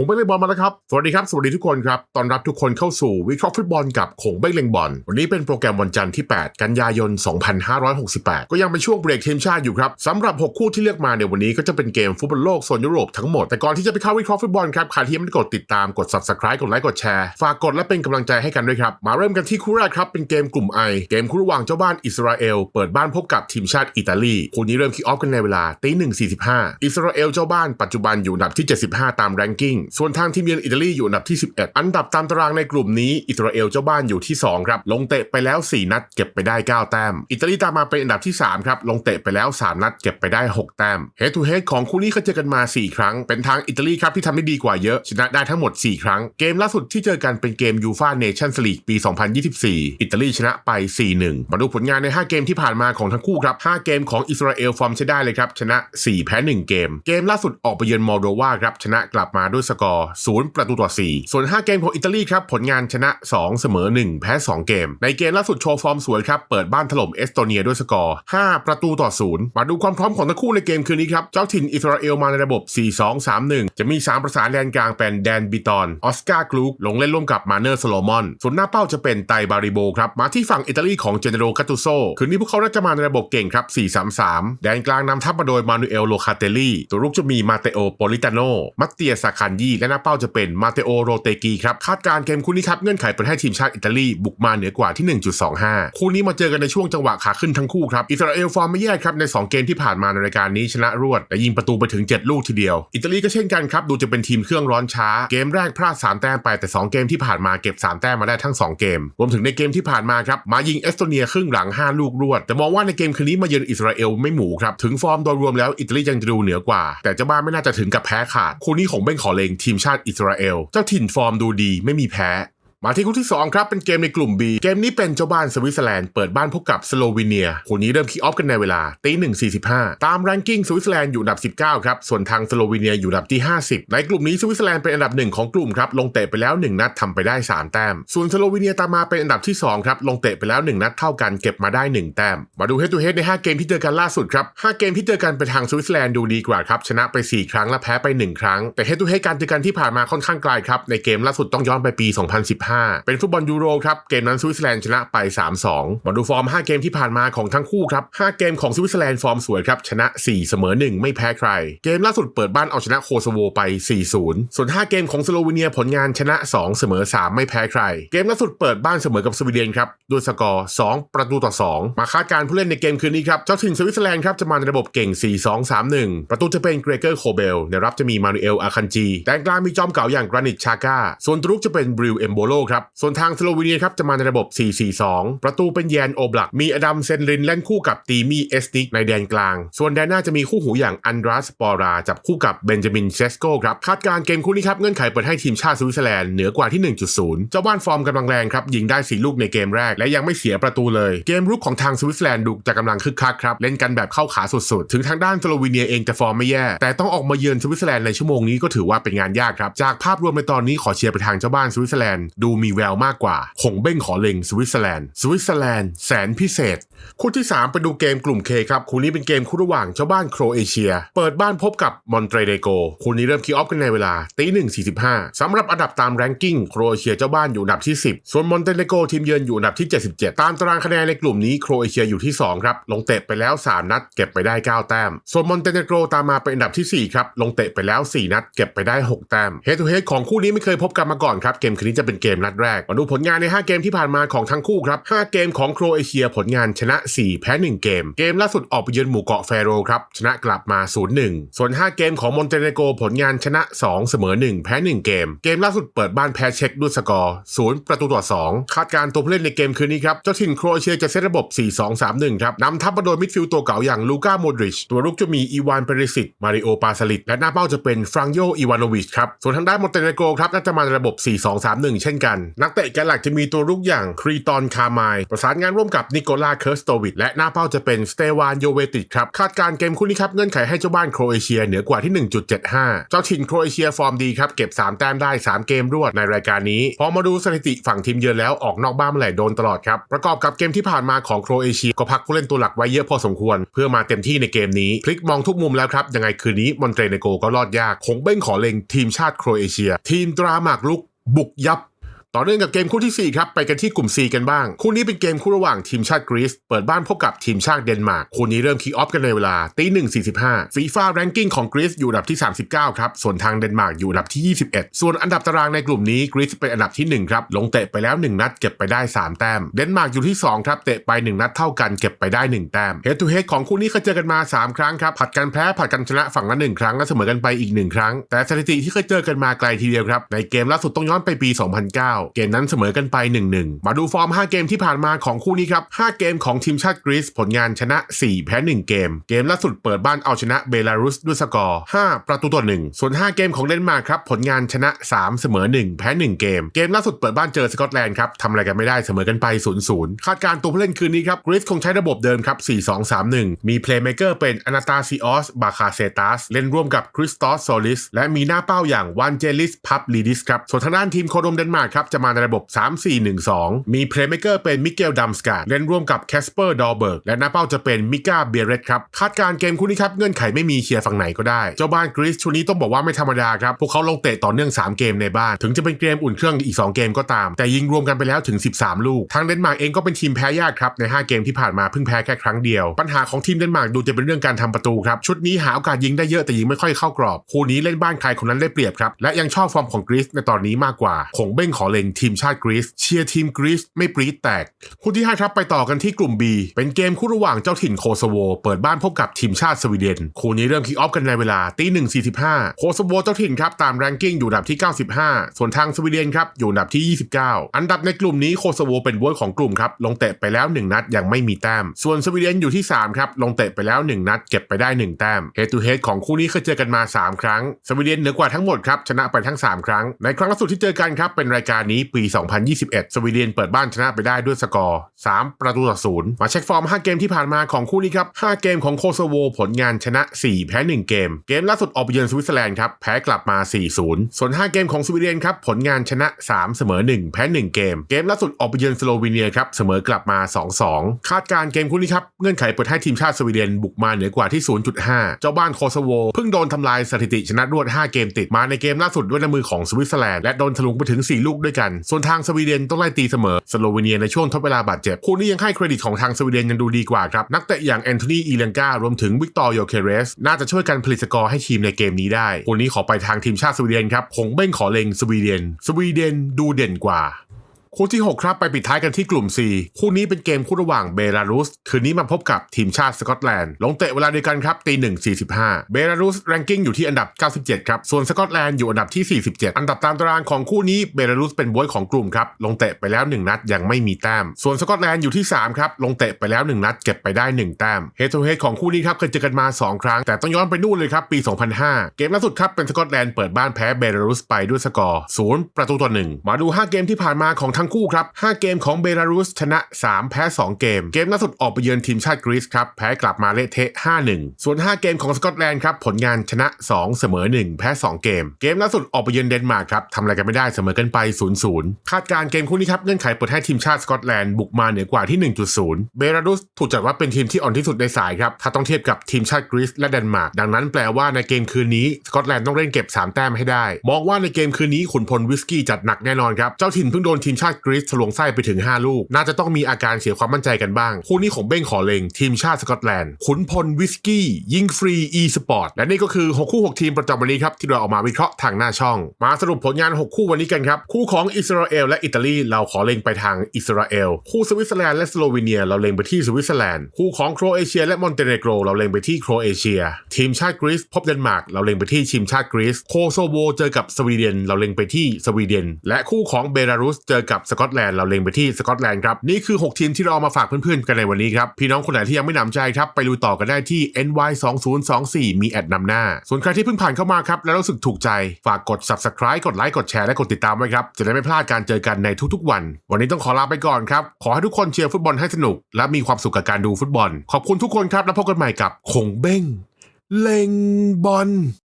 ผมไปเล่นบอลมาแล้วครับ สวัสดีครับ สวัสดีทุกคนครับ ตอนรับทุกคนเข้าสู่วิเคราะห์ฟุตบอลกับขงเบ้งเล็งบอล วันนี้เป็นโปรแกรมวันจันทร์ที่ 8 กันยายน 2568 ก็ยังเป็นช่วงเบรกทีมชาติอยู่ครับสำหรับ 6 คู่ที่เลือกมาในวันนี้ก็จะเป็นเกมฟุตบอลโลกโซนยุโรปทั้งหมด แต่ก่อนที่จะไปเข้าวิเคราะห์ฟุตบอลครับใครที่ยังไม่ได้กดติดตาม กด subscribe กดไลค์ กดแชร์ ฝากกดและเป็นกำลังใจให้กันด้วยครับ มาเริ่มกันที่คู่แรกครับเป็นเกมกลุ่ม I เกมคู่ระหว่างเจ้าบ้านอิสราเอลเปิดบ้านพบกับทีมชาติอิตาลีคู่นี้เริ่มคิกออฟกันในเวลาตีหนึ่งสี่สิบห้าอิสราเอลเจ้าบ้านปัจจุบันอยู่อันดับที่ 75 ตามแรงกิ้งส่วนทางทีมเยือนอิตาลีอยู่อันดับที่ 11 อันดับตามตารางในกลุ่มนี้อิสราเอลเจ้าบ้านอยู่ที่ 2 ครับ ลงเตะไปแล้ว 4 นัดเก็บไปได้ 9 แต้ม อิตาลีตามมาเป็นอันดับที่ 3 ครับ ลงเตะไปแล้ว 3 นัดเก็บไปได้ 6 แต้มเฮดทูเฮดของคู่นี้เขาเจอกันมา 4 ครั้ง เป็นทางอิตาลีครับที่ทำได้ดีกว่าเยอะ ชนะได้ทั้งหมด 4 ครั้ง เกมล่าสุดที่เจอกันเป็นเกมยูฟาเนชั่นส์ลีกปี 2024 อิตาลีชนะไป 4-1 มาดูผลงานใน 5 เกมที่ผ่านมาของทั้งคู่ครับ 5 เกมของอิสราเอลฟอร์มใช้ได้เลยครับ ชนะ 4 แพ้ 1 เกม เกมล่าสุดออกไปเยือนมอลโดวาครับ ชนะกลับมาด้วยสกอร์ 0 ประตูต่อ 4 ส่วน 5 เกมของอิตาลีครับ ผลงานชนะ 2 เสมอ 1 แพ้ 2 เกม ในเกมล่าสุดโชว์ฟอร์มสวยครับ เปิดบ้านถล่มเอสโตเนียด้วยสกอร์ 5 ประตูต่อ 0 มาดูความพร้อมของทั้งคู่ในเกมคืนนี้ครับ เจ้าถิ่นอิสราเอลมาในระบบ 4-2-3-1 จะมี 3 ประสานแดนกลางเป็นแดนบิตอนออสการ์กลูกลงเล่นร่วมกับมาเนอร์สโลมอน ส่วนหน้าเป้าจะเป็นไตบาริโบครับ มาที่ฝั่งอิตาลีของเจเนโรคาตูโซคืนนี้พวกเขาน่าจะมาในระบบเก่งครับ 4-3-3 แดนกลางนำทัพมาโดยมานูเอลโลคาเตลลี่ ตัวรุกจะมีมาเตโอโปลิตาโนมัตเตียซาคันยีและหน้าเป้าจะเป็นมาเตโอโรเตกีครับคาดการ์เกมคู่นี้ครับเงื่อนไขเปิดให้ทีมชาติอิตาลีบุกมาเหนือกว่าที่ 1.25 คู่นี้มาเจอกันในช่วงจังหวะขาขึ้นทั้งคู่ครับอิสราเอลฟอร์มไม่แย่ครับใน 2 เกมที่ผ่านมาในรายการนี้ชนะรวดและยิงประตูไปถึง 7 ลูกทีเดียว อิตาลีก็เช่นกันครับดูจะเป็นทีมเครื่องร้อนช้า เกมแรกพลาด3แต้มไปแต่ 2 เกมที่ผ่านมาเก็บ 3 แต้มมาได้ทั้ง 2 เกม รวมถึงในเกมที่ผ่านมาครับมายิงเอสโตเนียครึ่งหลัง 5 ลูกรวด แต่มองว่าในเกมคืนนี้มาเยือนอิสราเอลไม่หมูครับถึงฟอร์มโดยรวมแล้วอิตาลียังจะดูเหนือกว่า แต่เจ้าบ้านไม่น่าจะถึงกับแพ้ขาดคู่นี้ของเบ้งขอเลงทีมชาติอิสราเอล เจ้าถิ่นฟอร์มดูดีไม่มีแพ้ มาที่คู่ที่ 2 ครับ เป็นเกมในกลุ่ม B เกมนี้เป็นเจ้าบ้านสวิตเซอร์แลนด์เปิดบ้านพบกับสโลวีเนียคู่นี้เริ่มคิกออฟกันในเวลาตีหนึ่งสี่สิบห้าตามแรงกิ้งสวิตเซอร์แลนด์อยู่อันดับ 19 ครับ ส่วนทางสโลวีเนียอยู่อันดับที่ 50 ในกลุ่มนี้สวิตเซอร์แลนด์เป็นอันดับหนึ่งของกลุ่มครับลงเตะไปแล้ว 1 นัดทำไปได้ 3 แต้ม ส่วนสโลวีเนียตามมาเป็นอันดับที่2ครับลงเตะไปแล้ว 1 นัดเท่ากันเก็บมาได้ 1 แต้ม มาดูเฮดทูเฮดใน 5 เกมที่เจอกันล่าสุดครับ5เกมที่เจอกันเป็นทางสวิตเซอร์แลนด์ดูดีกว่าครับชนะไป 4 ครั้งและแพ้ไป 1 ครั้ง แต่เฮดทูเฮดการเจอกันที่ผ่านมาค่อนข้างไกลครับในเกมล่าสุดต้องย้อนไปปี 2015เป็นฟุตบอลยูโรครับ เกมนั้นสวิตเซอร์แลนด์ชนะไป 3-2 มาดูฟอร์ม 5 เกมที่ผ่านมาของทั้งคู่ครับ 5 เกมของสวิตเซอร์แลนด์ฟอร์มสวยครับ ชนะ 4 เสมอ 1 ไม่แพ้ใคร เกมล่าสุดเปิดบ้านเอาชนะโคโซโวไป 4-0 ส่วน 5 เกมของสโลวีเนียผลงานชนะ 2 เสมอ 3 ไม่แพ้ใคร เกมล่าสุดเปิดบ้านเสมอกับสวีเดนครับด้วยสกอร์ 2 ประตูต่อ 2 มาคาดการ์ผู้เล่นในเกมคืนนี้ครับเจ้าถิ่นสวิตเซอร์แลนด์ครับจะมาในระบบเก่ง 4-2-3-1 ประตูจะเป็นเกรเกอร์โคเบลในรับจะมีมานูเอลอาคันจีแดนกลางมีจอมเก่าอย่างกรานิตชาก้าส่วนตรุกจะเป็นบริวเอมโบโลครับ ส่วนทางสโลวีเนียครับจะมาในระบบ 4-4-2 ประตูเป็นแยนโอบลัก มีอดัมเซนรินเล่นคู่กับตีมีเอสติกในแดนกลาง ส่วนแดนหน้าจะมีคู่หูอย่างอันดราสปอราจับคู่กับเบนจามินเชสโกครับ คาดการ์เกมคู่นี้ครับเงื่อนไขเปิดให้ทีมชาติสวิตเซอร์แลนด์เหนือกว่าที่ 1.0 เจ้าบ้านฟอร์มกำลังแรงครับยิงได้4ลูกในเกมแรกและยังไม่เสียประตูเลย เกมรุกของทางสวิตเซอร์แลนด์ดูจะกำลังคึกคักครับเล่นกันแบบเข้าขาสุดๆ ถึงทางด้านสโลวีเนียเองจะฟอร์มไม่แย่ แต่ต้องออกมาเยือนสวิตเซอร์แลนด์ในชั่วโมงนี้ก็ถือว่าเป็นงานยากครับจากภาพรวมในตอนนี้ขอเชียร์ไปทางเจ้าบ้านสวิตเซอร์แลนด์ดููมีแววมากกว่าคงเบ้งขอเล็งสวิตเซอร์แลนด์สวิตเซอร์แลนด์แสนพิเศษ คู่ที่ 3 ไปดูเกมกลุ่ม K คครับ คู่นี้เป็นเกมคู่ระหว่างเจ้าบ้านโครเอเชีย เปิดบ้านพบกับมอนเตเดโก คู่นี้เริ่มคิกออฟกันในเวลาตีหนึ่งสี่สิบห้าสำหรับอันดับตามแรงกิ้งโครเอเชียเจ้าบ้านอยู่อันดับที่ 10 ส่วนมอนเตเดโกทีมเยือนอยู่อันดับที่ 77 ตามตารางคะแนนในกลุ่มนี้โครเอเชียอยู่ที่2ครับลงเตะไปแล้ว 3 นัด เก็บไปได้ 9 แต้ม ส่วนมอนเตเนโกรตามมาเป็นอันดับที่ 4 ครับ ลงเตะไปแล้ว 4 นัด เก็บไปได้ 6 แต้มเฮดทูเฮดของคู่นี้ไม่เคยพบกันมาก่อนครับ เกมคืนนี้จะเป็นเกมนัดแรก มาดูผลงานใน 5 เกมที่ผ่านมาของทั้งคู่ครับ 5 เกมของโครเอเชียผลงานชนะ 4 แพ้ 1 เกม เกมล่าสุดออกไปเยือนหมู่เกาะแฟโรครับ ชนะกลับมา 0-1 ส่วน 5 เกมของมอนเตเนโกผลงานชนะ 2 เสมอ 1 แพ้ 1 เกม เกมล่าสุดเปิดบ้านแพ้เช็กด้วยสกอร์ 0 ประตูต่อ 2 คาดการ์ตัวผู้เล่นในเกมคืนนี้ครับ เจ้าถิ่นโครเอเชียจะเซตระบบ 4-2-3-1 ครับนำทัพมาโดยมิดฟิลด์ตัวเก่าอย่างลูก้าโมดริช ตัวรุกจะมีอีวานเปเรซิตมาริโอปาสลิดและหน้าเป้าจะเป็นฟรังโยอีวานโวิชครับ ส่วนทางด้านมอนเตเนโกครับน่าจะมาในระบบ 4-2-3-1 เช่นกันกัน นักเตะแกนหลักจะมีตัวรุกอย่างครีตอนคาไมล์ประสานงานร่วมกับนิโคลาเคิร์สโตวิดและหน้าเป้าจะเป็นสเตวานโยเวติกครับ คาดการ์เกมคู่นี้ครับ เงื่อนไขให้เจ้าบ้านโครเอเชียเหนือกว่าที่ 1.75 เจ้าถิ่นโครเอเชียฟอร์มดีครับ เก็บ 3 แต้มได้ 3 เกมรวดในรายการนี้ พอมาดูสถิติฝั่งทีมเยือนแล้วออกนอกบ้านเมื่อไหร่โดนตลอดครับ ประกอบกับเกมที่ผ่านมาของโครเอเชียก็พักผู้เล่นตัวหลักไว้เยอะพอสมควร เพื่อมาเต็มที่ในเกมนี้พลิกมองทุกมุมแล้วครับยังไงคืนนี้มอนเตเนโกก็รอดยากคงเบ้งขอเล็งทีมชาติโครเอเชีย ทีมตราหมากลุกบุกยับ ต่อเนื่องกับเกมคู่ที่ 4 ครับไปกันที่กลุ่ม C กันบ้าง คู่นี้เป็นเกมคู่ระหว่างทีมชาติกรีซเปิดบ้านพบกับทีมชาติเดนมาร์กคู่นี้เริ่มคีออฟกันในเวลาตีหนึ่งสี่สิบห้าฟีฟ่าแรงกิ้งของกรีซอยู่อันดับที่ 39 ครับ ส่วนทางเดนมาร์กอยู่อันดับที่ 21 ส่วนอันดับตารางในกลุ่มนี้กรีซเป็นอันดับที่ 1 ครับ ลงเตะไปแล้ว 1 นัดเก็บไปได้ 3 แต้ม เดนมาร์กอยู่ที่ 2 ครับ เตะไป 1 นัดเท่ากันเก็บไปได้ 1 แต้มเฮดทูเฮดของคู่นี้เคยเจอกันมา 3 ครั้งครับ ผัดกันแพ้ผัดกันชนะฝั่งละหนึ่งครั้งและเสมอกันไปอีกหนึ่งครั้ง แต่สถิติที่เคยเจอกันมาไกลทีเดียวครับ ในเกมล่าสุดต้องย้อนไปปี 2009เกมนั้นเสมอกันไป 1-1 มาดูฟอร์ม 5 เกมที่ผ่านมาของคู่นี้ครับ 5 เกมของทีมชาติกรีซผลงานชนะ 4 แพ้ 1 เกม เกมล่าสุดเปิดบ้านเอาชนะเบลารุสด้วยสกอร์ 5 ประตูต่อ 1 ส่วน 5 เกมของเดนมาร์กครับผลงานชนะ 3 เสมอ 1 แพ้ 1 เกม เกมล่าสุดเปิดบ้านเจอสกอตแลนด์ครับทำอะไรกันไม่ได้เสมอกันไป 0-0 คาดการ์ตัวผู้เล่นคืนนี้ครับกรีซคงใช้ระบบเดิมครับ 4-2-3-1 มีเพลย์เมเกอร์เป็นอนาตาซิออสบาคาเซตัสเล่นร่วมกับคริสตอสโซลิสและมีหน้าเป้าอย่างวันเจลิสพับลีดิสครับส่วนทางด้านทีมโคโดมเดนมาร์กครับจะมาในระบบ 3-4-1-2 มีเพลย์เมเกอร์เป็นมิเกลดัมสกาเล่นร่วมกับแคสเปอร์ดอเบิร์กและหน้าเป้าจะเป็นมิก้าเบียเรตครับคาดการ์เกมคู่นี้ครับเงื่อนไขไม่มีเชียร์ฝั่งไหนก็ได้ เจ้าบ้านกรีซช่วงนี้ต้องบอกว่าไม่ธรรมดาครับ พวกเขาลงเตะต่อเนื่อง 3 เกมในบ้าน ถึงจะเป็นเกมอุ่นเครื่องอีก 2 เกมก็ตาม แต่ยิงรวมกันไปแล้วถึง 13 ลูก ทางเดนมาร์กเองก็เป็นทีมแพ้ยากครับ ใน 5 เกมที่ผ่านมาเพิ่งแพ้แค่ครั้งเดียว ปัญหาของทีมเดนมาร์กดูจะเป็นเรื่องการทำประตูครับชุดนี้หาโอกาสยิงได้เยอะแต่ยิงไม่ค่อยเข้ากรอบคู่นี้เล่นบ้านใครคนนั้นได้เปรียบครับและยังชอบฟอร์มของกรีซในตอนนี้มากกว่าคงเบ้งขอเลงทีมชาติกรีซเชียร์ทีมกรีซไม่ปรี๊ดแตก คู่ที่5ครับไปต่อกันที่กลุ่ม B เป็นเกมคู่ระหว่างเจ้าถิ่นโคโซโว เปิดบ้านพบกับทีมชาติสวีเดน คู่นี้เริ่มคิกออฟกันในเวลาตีหนึ่งสี่สิบห้าโคโซโวเจ้าถิ่นครับตามแรงกิ้งอยู่อันดับที่ 95 ส่วนทางสวีเดนครับอยู่อันดับที่ 29 อันดับในกลุ่มนี้โคโซโวเป็นบวยของกลุ่มครับลงเตะไปแล้ว 1 นัดยังไม่มีแต้ม ส่วนสวีเดนอยู่ที่3ครับลงเตะไปแล้ว 1 นัดเก็บไปได้ 1 แต้มเฮดทูเฮดของคู่นี้เคยเจอกันมา 3 ครั้ง สวีเดนเหนือกว่าทั้งหมดครับชนะไปทั้ง 3 ครั้ง ในครั้งล่าสุดที่เจอกันครับเป็นรายการนี้ปี 2021 สวีเดนเปิดบ้านชนะไปได้ด้วยสกอร์ 3 ประตูต่อศูนย์มาเช็คฟอร์ม 5 เกมที่ผ่านมาของคู่นี้ครับ 5 เกมของโคโซโวผลงานชนะ 4 แพ้ 1 เกม เกมล่าสุดออกไปเยือนสวิตเซอร์แลนด์ครับ แพ้กลับมา 4-0 ส่วน 5 เกมของสวีเดนครับ ผลงานชนะ 3 เสมอ 1 แพ้ 1 เกม เกมล่าสุดออกไปเยือนสโลวีเนียครับ เสมอกลับมา 2-2 คาดการ์เกมคู่นี้ครับ เงื่อนไขเปิดให้ทีมชาติสวีเดนบุกมาเหนือกว่าที่ 0.5 เจ้าบ้านโคโซโวเพิ่งโดนทำลายสถิติชนะรวด 5 เกมติดมาในเกมล่าสุดด้วยน้ำมือของสวิตเซอร์แลนด์และโดนถลุงไปถึง 4 ลูกด้วยกัน ส่วนทางสวีเดนต้องไล่ตีเสมอสโลวีเนียในช่วงทดเวลาบาดเจ็บคู่นี้ยังให้เครดิตของทางสวีเดนยังดูดีกว่าครับ นักเตะอย่างแอนโทนีอีเลนการวมถึงวิกตอร์โยเคเรส น่าจะช่วยกันผลิตสกอร์ให้ทีมในเกมนี้ได้คู่นี้ขอไปทางทีมชาติสวีเดนครับคงเบ้งขอเล็งสวีเดน สวีเดนดูเด่นกว่า คู่ที่ 6 ครับไปปิดท้ายกันที่กลุ่ม C คู่นี้เป็นเกมคู่ระหว่างเบลารุส คืนนี้มาพบกับทีมชาติสกอตแลนด์ ลงเตะเวลาเดียวกันครับตีหนึ่งสี่สิบห้าเบลารุสแรงกิ้งอยู่ที่อันดับ 97 ครับ ส่วนสกอตแลนด์อยู่อันดับที่ 47 อันดับตามตารางของคู่นี้เบลารุสเป็นบวยของกลุ่มครับ ลงเตะไปแล้ว 1 นัดยังไม่มีแต้ม ส่วนสกอตแลนด์อยู่ที่ 3 ครับ ลงเตะไปแล้ว 1 นัดเก็บไปได้ 1 แต้มเฮดทูเฮดของคู่นี้ครับเคยเจอกันมา 2 ครั้ง แต่ต้องย้อนไปนู่นเลยครับปี 2005 เกมล่าสุดครับเป็นสกอตแลนด์เปิดบ้านแพ้เบลารุสไปด้วยสกอร์0ประตูต่อ1มาดู 5 เกมที่ผ่านมาของทั้งคู่ครับ 5 เกมของเบลารุสชนะ 3 แพ้ 2 เกม เกมล่าสุดออกไปเยือนทีมชาติกรีซครับ แพ้กลับมาเละเทะ 5-1 ส่วน 5 เกมของสกอตแลนด์ครับ ผลงานชนะ 2 เสมอ 1 แพ้ 2 เกม เกมล่าสุดออกไปเยือนเดนมาร์กครับทำอะไรกันไม่ได้เสมอกันไป 0-0 คาดการ์เกมคู่นี้ครับเงื่อนไขเปิดให้ทีมชาติสกอตแลนด์บุกมาเหนือกว่าที่ 1.0 เบลารุสถูกจัดว่าเป็นทีมที่อ่อนที่สุดในสายครับถ้าต้องเทียบกับทีมชาติกรีซและเดนมาร์กดังนั้นแปลว่าในเกมคืนนี้สกอตแลนด์ต้องเล่นเก็บ 3 แต้มให้ได้ มองว่าในเกมคืนนี้ขุนพลวิสกี้จัดหนักแน่นอนครับเจ้าถิ่นเพิ่งโดนทีมชาติกรีซทะลวงไส้ไปถึง 5 ลูก น่าจะต้องมีอาการเสียความมั่นใจกันบ้าง คู่นี้ของเบ้งขอเลงทีมชาติสกอตแลนด์ ขุนพลวิสกี้ ยิงฟรี e สปอร์ตและนี่ก็คือ 6 คู่ 6 ทีมประจำวันนี้ครับ ที่เราออกมาวิเคราะห์ทางหน้าช่อง มาสรุปผลงาน 6 คู่วันนี้กันครับ คู่ของอิสราเอลและอิตาลีเราขอเล็งไปทางอิสราเอล คู่สวิตเซอร์แลนด์และสโลวีเนีย เราเล็งไปที่สวิตเซอร์แลนด์ คู่ของโครเอเชียและมอนเตเนโกรเราเล็งไปที่โครเอเชีย ทีมชาติกรีซพบเดนมาร์กเราเล็งไปที่ทีมชาติกรีซ โคโซโวเจอกับสวีเดน เราเล็งไปที่สวีเดน และคู่ของเบลารุสเจอกับกับสกอตแลนด์เราเล็งไปที่สกอตแลนด์ครับนี่คือ 6 ทีมที่เราเอามาฝากเพื่อนๆกันในวันนี้ครับพี่น้องคนไหนที่ยังไม่หนำใจครับไปดูต่อกันได้ที่ ny 2 0 2 4มีแอดนำหน้า ส่วนใครที่เพิ่งผ่านเข้ามาครับแล้วรู้สึกถูกใจฝากกด subscribe กดไลค์กดแชร์และกดติดตามไว้ครับจะได้ไม่พลาดการเจอกันในทุกๆ วัน วันนี้ต้องขอลาไปก่อนครับขอให้ทุกคนเชียร์ฟุตบอลให้สนุก และมีความสุขกับการดูฟุตบอล ขอบคุณทุกคนครับแล้วพบกันใหม่กับคงเบ้งเล็งบอล